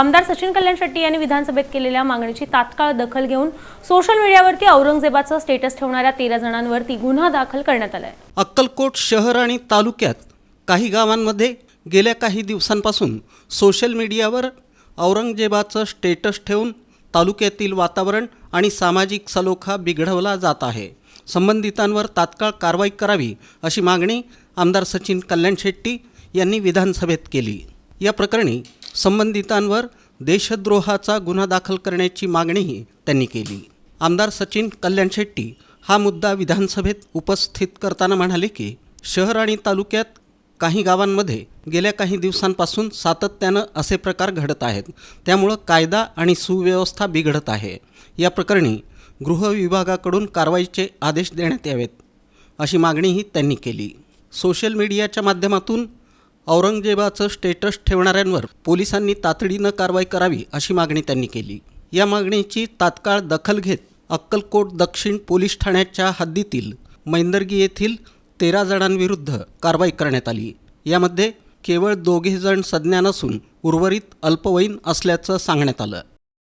आमदार सचिन कल्याण शेट्टी यांनी विधानसभेत केलेल्या मागणीची तात्काळ दखल घेऊन सोशल मीडियावरती औरंगजेबाचं स्टेटस ठेवणाऱ्या तेरा जणांवरती गुन्हा दाखल करण्यात आलाय. अक्कलकोट शहर आणि तालुक्यात काही गावांमध्ये गेल्या काही दिवसांपासून सोशल मीडियावर औरंगजेबाचं स्टेटस ठेवून तालुक्यातील वातावरण आणि सामाजिक सलोखा बिघडवला जात आहे. संबंधितांवर तात्काळ कारवाई करावी अशी मागणी आमदार सचिन कल्याण शेट्टी यांनी विधानसभेत केली. या प्रकरणी संबंधितांवर देशद्रोहाचा गुन्हा दाखल करण्याची मागणीही त्यांनी केली. आमदार सचिन कल्याण शेट्टी हा मुद्दा विधानसभेत उपस्थित करताना म्हणाले की शहर आणि तालुक्यात काही गावांमध्ये गेल्या काही दिवसांपासून सातत्यानं असे प्रकार घडत आहेत. त्यामुळं कायदा आणि सुव्यवस्था बिघडत आहे. या प्रकरणी गृह विभागाकडून कारवाईचे आदेश देण्यात यावेत अशी मागणीही त्यांनी केली. सोशल मीडियाच्या माध्यमातून औरंगजेबाचं स्टेटस ठेवणाऱ्यांवर पोलिसांनी तातडीनं कारवाई करावी अशी मागणी त्यांनी केली. या मागणीची तात्काळ दखल घेत अक्कलकोट दक्षिण पोलीस ठाण्याच्या हद्दीतील मैंदर्गी येथील तेरा जणांविरुद्ध कारवाई करण्यात आली. यामध्ये केवळ दोघे जण सज्ञान असून उर्वरित अल्पवयीन असल्याचं सांगण्यात आलं.